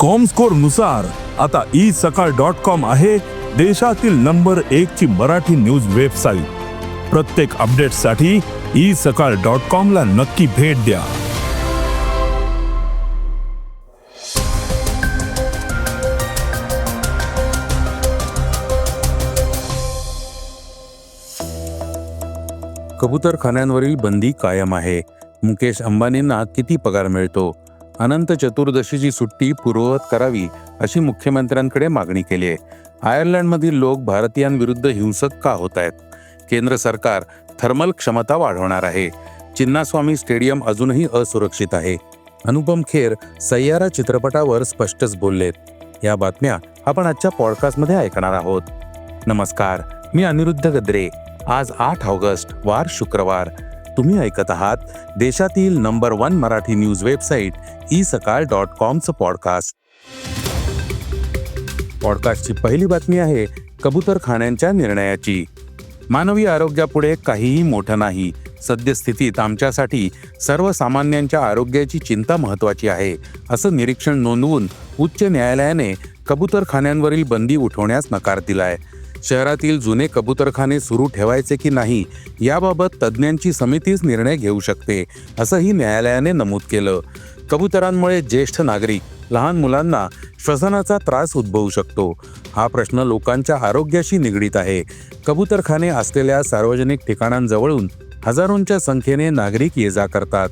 कॉमस्कोरनुसार आता E Sakal dot com आहे देशातील नंबर एक ची मराठी न्यूज वेबसाईट प्रत्येक अपडेटसाठी ई सकाळ डॉट कॉम ला नक्की भेट द्या. कबूतरखान्यांवरील बंदी कायम आहे. मुकेश अंबानींना किती पगार मिळतो? अनंत चतुर्दशीची सुट्टी पूर्ववत करावी अशी मुख्यमंत्र्यांकडे मागणी केली आहे. आयर्लंडमधील लोक भारतीयांविरुद्ध हिंसक का होत आहेत? केंद्र सरकार थर्मल क्षमता वाढवणार आहे. चिन्नास्वामी स्टेडियम अजूनही असुरक्षित आहे. अनुपम खेर सय्यारा चित्रपटावर स्पष्टच बोललेत. या बातम्या आपण आजच्या पॉडकास्टमध्ये ऐकणार आहोत. नमस्कार मी अनिरुद्ध गद्रे. आज आठ ऑगस्ट वार शुक्रवार. तुम्ही ऐकत आहात देशातील number one Marathi news website e Sakal dot कॉमचं podcast. पॉडकास्टची पहिली बातमी आहे कबूतरखान्यांच्या निर्णयाची. मानवी आरोग्यापुढे काहीही मोठं नाही. सद्यस्थितीत आमच्यासाठी सर्वसामान्यांच्या आरोग्याची चिंता महत्वाची आहे असं निरीक्षण नोंदवून उच्च न्यायालयाने कबूतरखान्यांवरील बंदी उठवण्यास नकार दिलाय. शहरातील जुने कबूतरखाने सुरू ठेवायचे की नाही याबाबत तज्ज्ञांची समितीच निर्णय घेऊ शकते असंही न्यायालयाने नमूद केलं. कबुतरांमुळे ज्येष्ठ नागरिक लहान मुलांना श्वसनाचा त्रास उद्भवू शकतो. हा प्रश्न लोकांच्या आरोग्याशी निगडीत आहे. कबूतरखाने असलेल्या सार्वजनिक ठिकाणांजवळून हजारोंच्या संख्येने नागरिक ये जा करतात.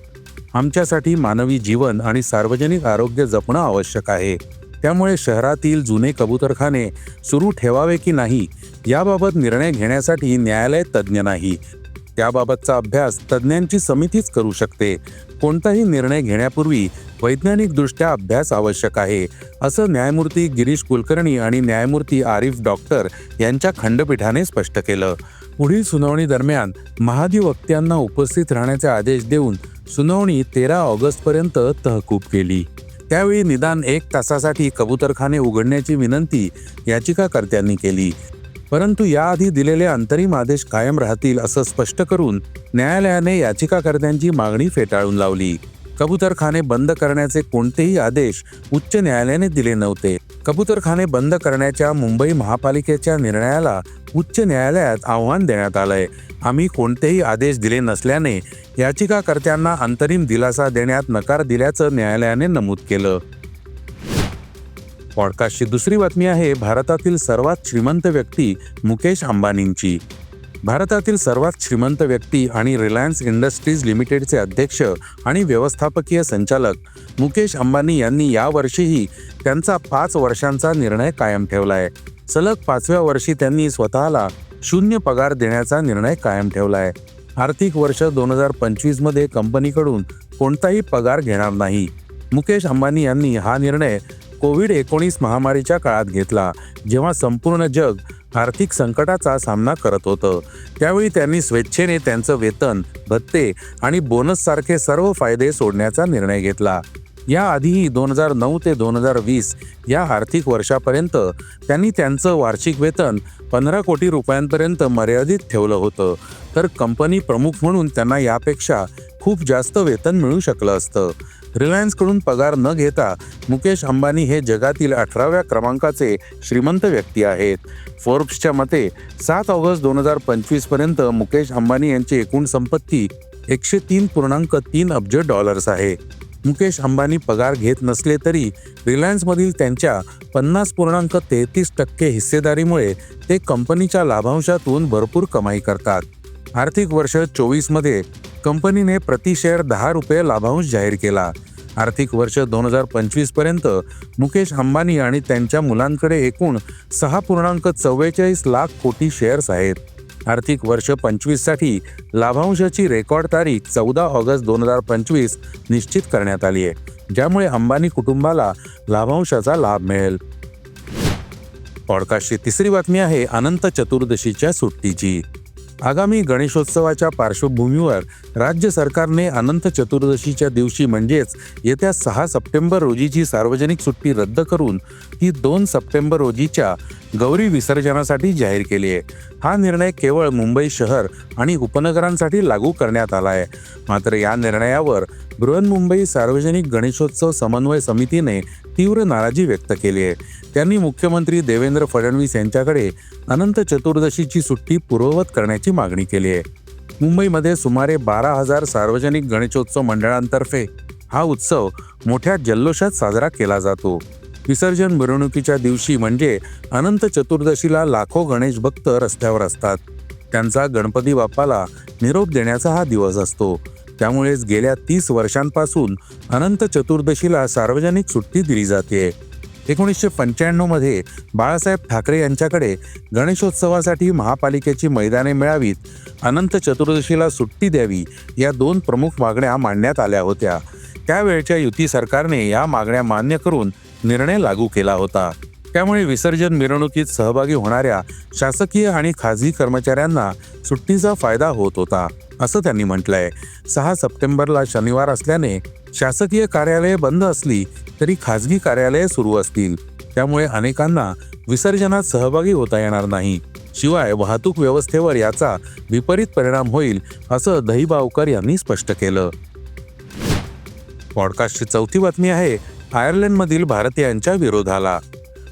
आमच्यासाठी मानवी जीवन आणि सार्वजनिक आरोग्य जपणं आवश्यक आहे. त्यामुळे शहरातील जुने कबूतरखाने सुरू ठेवावे की नाही याबाबत निर्णय घेण्यासाठी न्यायालय तज्ज्ञ नाही. त्याबाबतचा अभ्यास तज्ज्ञांची समितीच करू शकते. कोणताही निर्णय घेण्यापूर्वी वैज्ञानिकदृष्ट्या अभ्यास आवश्यक आहे असं न्यायमूर्ती गिरीश कुलकर्णी आणि न्यायमूर्ती आरिफ डॉक्टर यांच्या खंडपीठाने स्पष्ट केलं. पुढील सुनावणी दरम्यान महाधिवक्त्यांना उपस्थित राहण्याचे आदेश देऊन सुनावणी तेरा ऑगस्टपर्यंत तहकूब केली. त्यावेळी निदान एक तासासाठी कबूतरखाने उघडण्याची विनंती याचिकाकर्त्यांनी केली. परंतु याआधी दिलेले अंतरिम आदेश कायम राहतील असं स्पष्ट करून न्यायालयाने याचिकाकर्त्यांची मागणी फेटाळून लावली. कबूतरखाने बंद करण्याचे कोणतेही आदेश उच्च न्यायालयाने दिले नव्हते. कबूतरखाने बंद करण्याच्या मुंबई महापालिकेच्या निर्णयाला उच्च न्यायालयात आव्हान देण्यात आलंय. आम्ही कोणतेही आदेश दिले नसल्याने याचिकाकर्त्यांना अंतरिम दिलासा देण्यात नकार दिल्याचं न्यायालयाने नमूद केलं. पॉडकास्टची दुसरी बातमी आहे भारतातील सर्वात श्रीमंत व्यक्ती मुकेश अंबानींची. भारतातील सर्वात श्रीमंत व्यक्ती आणि रिलायन्स इंडस्ट्रीज लिमिटेडचे अध्यक्ष आणि व्यवस्थापकीय संचालक मुकेश अंबानी यांनी यावर्षीही त्यांचा पाच वर्षांचा निर्णय कायम ठेवला आहे सलग पाचव्या वर्षी त्यांनी स्वतःला शून्य पगार देण्याचा निर्णय कायम ठेवला आहे आर्थिक वर्ष दोन हजार पंचवीसमध्ये कंपनीकडून कोणताही पगार घेणार नाही. मुकेश अंबानी यांनी हा निर्णय कोविड एकोणीस महामारीच्या काळात घेतला जेव्हा संपूर्ण जग आर्थिक संकटाचा सामना करत होतं. त्यावेळी त्यांनी स्वेच्छेने त्यांचं वेतन भत्ते आणि बोनस सारखे सर्व फायदे सोडण्याचा निर्णय घेतला. याआधीही दोन हजार नऊ ते दोन हजार वीस या आर्थिक वर्षापर्यंत त्यांनी त्यांचं वार्षिक वेतन पंधरा कोटी रुपयांपर्यंत मर्यादित ठेवलं होतं. तर कंपनी प्रमुख म्हणून त्यांना यापेक्षा खूप जास्त वेतन मिळू शकलं असतं. रिलायन्सकडून पगार न घेता मुकेश अंबानी हे जगातील अठराव्या क्रमांकाचे श्रीमंत व्यक्ती आहेत. फोर्ब्सच्या मते सात ऑगस्ट दोन हजार पंचवीसपर्यंत मुकेश अंबानी यांची एकूण संपत्ती एकशे तीन पूर्णांक तीन अब्ज डॉलर्स आहे. मुकेश अंबानी पगार घेत नसले तरी रिलायन्समधील त्यांच्या पन्नास पूर्णांक तेहतीस टक्के हिस्सेदारीमुळे ते कंपनीच्या लाभांशातून भरपूर कमाई करतात. आर्थिक वर्ष चोवीसमध्ये कंपनीने प्रति शेअर दहा रुपये लाभांश जाहीर केला. आर्थिक वर्ष दोन हजार पंचवीसपर्यंत मुकेश अंबानी आणि त्यांच्या मुलांकडे एकूण सहा पूर्णांक चव्वेचाळीस लाख कोटी शेअर्स आहेत. आर्थिक वर्ष पंचवीससाठी लाभांशाची रेकॉर्ड तारीख चौदा ऑगस्ट दोन हजार पंचवीस निश्चित करण्यात आली आहे. ज्यामुळे अंबानी कुटुंबाला लाभांशाचा लाभ मिळेल. पॉडकास्टची तिसरी बातमी आहे अनंत चतुर्दशीच्या सुट्टीची. आगामी गणेशोत्सवाच्या पार्श्वभूमीवर राज्य सरकारने अनंत चतुर्दशीच्या दिवशी म्हणजेच येत्या सहा सप्टेंबर रोजीची सार्वजनिक सुट्टी रद्द करून ती दोन सप्टेंबर रोजीच्या गौरी विसर्जनासाठी जाहीर केली आहे. हा निर्णय केवळ मुंबई शहर आणि उपनगरांसाठी लागू करण्यात आला आहे मात्र या निर्णयावर बृहन्मुंबई सार्वजनिक गणेशोत्सव समन्वय समितीने तीव्र नाराजी व्यक्त केली आहे. त्यांनी मुख्यमंत्री देवेंद्र फडणवीस यांच्याकडे अनंत चतुर्दशीची सुट्टी पूर्ववत करण्याची मागणी केली आहे. मुंबईमध्ये सुमारे बारा हजार सार्वजनिक गणेशोत्सव मंडळांतर्फे हा उत्सव मोठ्या जल्लोषात साजरा केला जातो. विसर्जन मिरवणुकीच्या दिवशी म्हणजे अनंत चतुर्दशीला लाखो गणेश भक्त रस्त्यावर असतात. त्यांचा गणपती बाप्पाला निरोप देण्याचा हा दिवस असतो. त्यामुळेच गेल्या तीस वर्षांपासून अनंत चतुर्दशीला सार्वजनिक सुट्टी दिली जाते. एकोणीसशे पंच्याण्णवमध्ये बाळासाहेब ठाकरे यांच्याकडे गणेशोत्सवासाठी महापालिकेची मैदाने मिळावीत. अनंत चतुर्दशीला सुट्टी द्यावी या दोन प्रमुख मागण्या मांडण्यात आल्या होत्या. त्यावेळच्या युती सरकारने या मागण्या मान्य करून निर्णय लागू केला होता. त्यामुळे विसर्जन मिरवणुकीत सहभागी होणाऱ्या शासकीय आणि खाजगी कर्मचाऱ्यांना सुट्टीचा फायदा होत होता असं त्यांनी म्हटलंय. सहा सप्टेंबरला शनिवार असल्याने शासकीय कार्यालये बंद असली तरी खाजगी कार्यालये सुरू असतील. त्यामुळे अनेकांना विसर्जनात सहभागी होता येणार नाही. शिवाय वाहतूक व्यवस्थेवर याचा विपरीत परिणाम होईल असं दहीबावकर यांनी स्पष्ट केलं. पॉडकास्टची चौथी बातमी आहे आयर्लंडमधील भारतीयांच्या विरोधाला.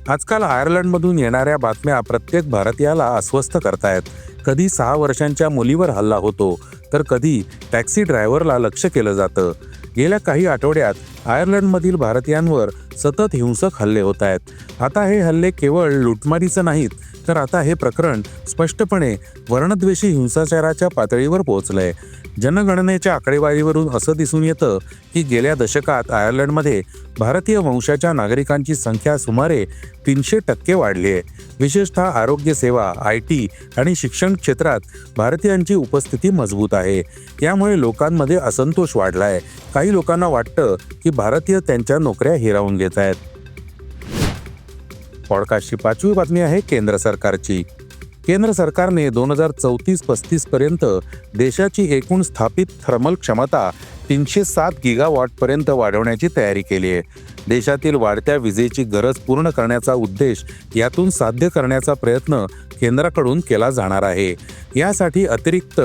आजकाल आयर्लंडमधून येणाऱ्या बातम्या प्रत्येक भारतीयाला अस्वस्थ करतायत. कधी सहा वर्षांच्या मुलीवर हल्ला होतो तर कधी टॅक्सी ड्रायव्हरला लक्ष केलं जातं. गेल्या काही आठवड्यात आयर्लंडमधील भारतीयांवर सतत हिंसक हल्ले होत आहेत आता हे हल्ले केवळ लुटमारीचं नाहीत तर आता हे प्रकरण स्पष्टपणे वर्णद्वेषी हिंसाचाराच्या पातळीवर पोहोचलंय. जनगणनेच्या आकडेवारीवरून असं दिसून येतं की गेल्या दशकात आयर्लंडमध्ये भारतीय वंशाच्या नागरिकांची संख्या सुमारे तीनशे टक्के वाढली आहे. विशेषतः आरोग्य सेवा आय टी आणि शिक्षण क्षेत्रात भारतीयांची उपस्थिती मजबूत आहे. यामुळे लोकांमध्ये असंतोष वाढला आहे काही लोकांना वाटतं की भारतीय त्यांच्या नोकऱ्या हिरावून घेत आहेत. पॉडकास्टची पाचवी बातमी आहे केंद्र सरकारची. केंद्र सरकारने दोन हजार चौतीस पस्तीस पर्यंत देशाची एकूण स्थापित थर्मल क्षमता तीनशे सात गिगावॉटपर्यंत वाढवण्याची तयारी केली आहे. देशातील वाढत्या विजेची गरज पूर्ण करण्याचा उद्देश यातून साध्य करण्याचा प्रयत्न केंद्राकडून केला जाणार आहे. यासाठी अतिरिक्त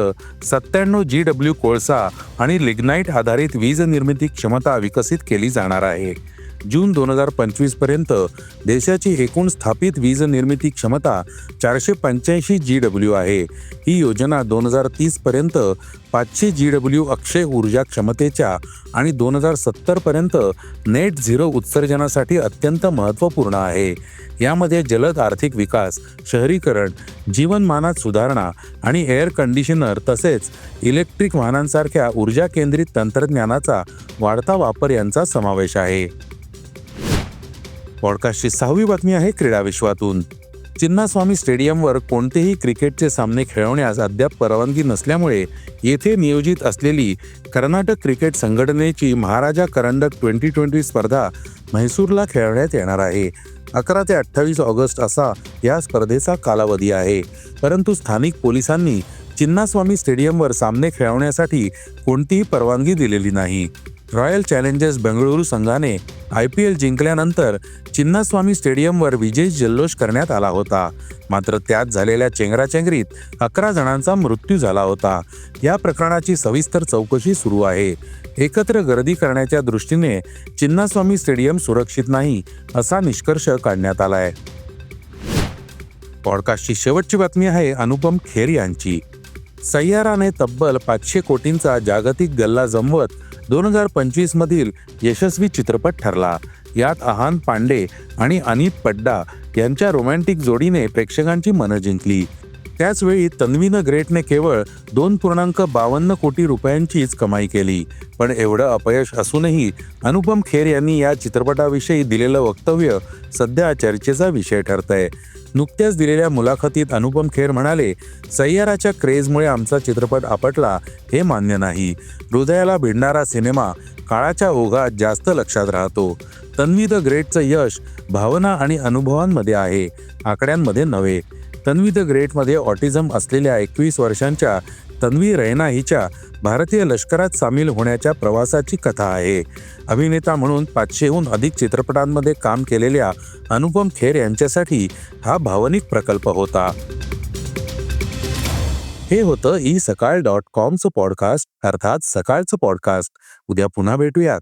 सत्त्याण्णव जी डब्ल्यू कोळसा आणि लिग्नाईट आधारित वीज निर्मिती क्षमता विकसित केली जाणार आहे. जून दोन हजार पंचवीसपर्यंत देशाची एकूण स्थापित वीज निर्मिती क्षमता चारशे पंच्याऐंशी जी डब्ल्यू आहे. ही योजना दोन हजार तीस पर्यंत पाचशे जी डब्ल्यू अक्षय ऊर्जा क्षमतेच्या आणि दोन हजार सत्तर पर्यंत नेट झिरो उत्सर्जनासाठी अत्यंत महत्त्वपूर्ण आहे. यामध्ये जलद आर्थिक विकास शहरीकरण जीवनमानात सुधारणा आणि एअर कंडिशनर तसेच इलेक्ट्रिक वाहनांसारख्या ऊर्जा केंद्रित तंत्रज्ञानाचा वाढता वापर यांचा समावेश आहे. पॉडकास्टची सहावी बातमी आहे क्रीडा विश्वातून. चिन्नास्वामी स्टेडियमवर कोणतेही क्रिकेटचे सामने खेळवण्यास अद्याप परवानगी नसल्यामुळे येथे नियोजित असलेली कर्नाटक क्रिकेट संघटनेची महाराजा करंडक ट्वेंटी ट्वेंटी स्पर्धा म्हैसूरला खेळवण्यात येणार आहे. अकरा ते अठ्ठावीस ऑगस्ट असा या स्पर्धेचा कालावधी आहे. परंतु स्थानिक पोलिसांनी चिन्नास्वामी स्टेडियमवर सामने खेळवण्यासाठी कोणतीही परवानगी दिलेली नाही. रॉयल चॅलेंजर्स बेंगळुरू संघाने आय पी एल जिंकल्यानंतर चिन्नास्वामी स्टेडियमवर विजय जल्लोष करण्यात आला होता. मात्र त्यात झालेल्या चेंगराचेंगरीत अकरा जणांचा मृत्यू झाला होता. या प्रकरणाची सविस्तर चौकशी सुरू आहे. एकत्र गर्दी करण्याच्या दृष्टीने चिन्नास्वामी स्टेडियम सुरक्षित नाही असा निष्कर्ष काढण्यात आलाय. पॉडकास्टची शेवटची बातमी आहे अनुपम खेर यांची. सय्याराने तब्बल पाचशे कोटींचा जागतिक गल्ला जमवत दोन हजार पंचवीस मधील यशस्वी चित्रपट ठरला. यात आहान पांडे आणि अनित पड्डा यांच्या रोमॅन्टिक जोडीने प्रेक्षकांची मनं जिंकली. त्याचवेळी तन्वीनं ग्रेटने केवळ दोन पूर्णांक बावन्न कोटी रुपयांचीच कमाई केली. पण एवढं अपयश असूनही अनुपम खेर यांनी या चित्रपटाविषयी दिलेलं वक्तव्य सध्या चर्चेचा विषय ठरतंय. नुकत्याच दिलेल्या मुलाखतीत अनुपम खेर म्हणाले सय्याराच्या क्रेजमुळे आमचा चित्रपट आपटला हे मान्य नाही. हृदयाला भिडणारा सिनेमा काळाच्या ओघात जास्त लक्षात राहतो. तन्वी द ग्रेटचं यश भावना आणि अनुभवांमध्ये आहे आकड्यांमध्ये नव्हे. तन्वी द ग्रेटमध्ये ऑटिझम असलेल्या एकवीस वर्षांच्या तन्वी रैना हिच्या भारतीय लष्करात सामील होण्याच्या प्रवासाची कथा आहे. अभिनेता म्हणून पाचशेहून अधिक चित्रपटांमध्ये काम केलेल्या अनुपम खेर यांच्यासाठी हा भावनिक प्रकल्प होता. हे होतं ई सकाळ डॉट कॉमचं पॉडकास्ट अर्थात सकाळचं पॉडकास्ट. उद्या पुन्हा भेटूयात.